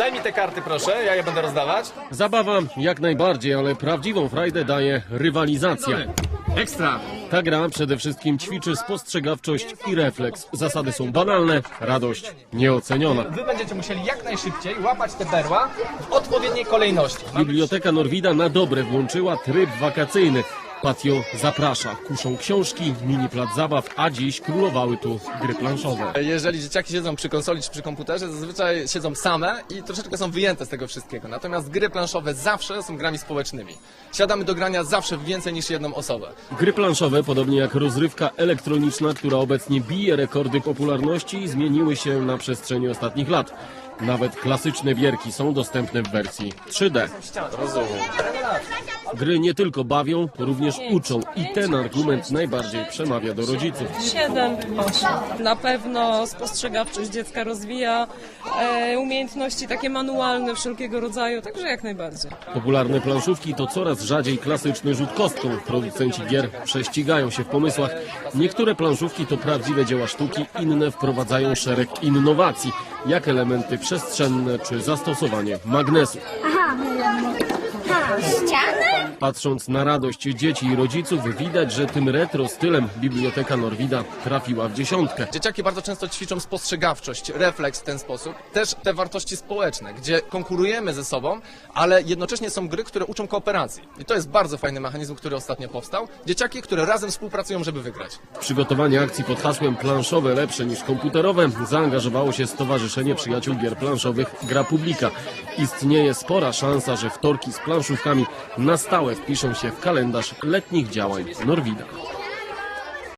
Daj mi te karty, proszę, ja je będę rozdawać. Zabawa jak najbardziej, ale prawdziwą frajdę daje rywalizacja. Ekstra. Ta gra przede wszystkim ćwiczy spostrzegawczość i refleks. Zasady są banalne, radość nieoceniona. Wy będziecie musieli jak najszybciej łapać te berła w odpowiedniej kolejności. Biblioteka Norwida na dobre włączyła tryb wakacyjny. Patio zaprasza, kuszą książki, mini plac zabaw, a dziś królowały tu gry planszowe. Jeżeli dzieciaki siedzą przy konsoli czy przy komputerze, zazwyczaj siedzą same i troszeczkę są wyjęte z tego wszystkiego. Natomiast gry planszowe zawsze są grami społecznymi. Siadamy do grania zawsze w więcej niż jedną osobę. Gry planszowe, podobnie jak rozrywka elektroniczna, która obecnie bije rekordy popularności, zmieniły się na przestrzeni ostatnich lat. Nawet klasyczne bierki są dostępne w wersji 3D. Gry nie tylko bawią, również uczą i ten argument najbardziej przemawia do rodziców. Siedem, osiem. Na pewno spostrzegawczość dziecka rozwija e, umiejętności takie manualne wszelkiego rodzaju, także jak najbardziej. Popularne planszówki to coraz rzadziej klasyczny rzut kostką. Producenci gier prześcigają się w pomysłach. Niektóre planszówki to prawdziwe dzieła sztuki, inne wprowadzają szereg innowacji, jak elementy przestrzenne czy zastosowanie magnesu. Ściany? Patrząc na radość dzieci i rodziców, widać, że tym retro stylem Biblioteka Norwida trafiła w dziesiątkę. Dzieciaki bardzo często ćwiczą spostrzegawczość, refleks w ten sposób. Też te wartości społeczne, gdzie konkurujemy ze sobą, ale jednocześnie są gry, które uczą kooperacji. I to jest bardzo fajny mechanizm, który ostatnio powstał. Dzieciaki, które razem współpracują, żeby wygrać. W przygotowanie akcji pod hasłem planszowe lepsze niż komputerowe zaangażowało się Stowarzyszenie Przyjaciół Gier Planszowych Gra Publika. Istnieje spora szansa, że wtorki z planszówkami na stałe wpiszą się w kalendarz letnich działań Norwida.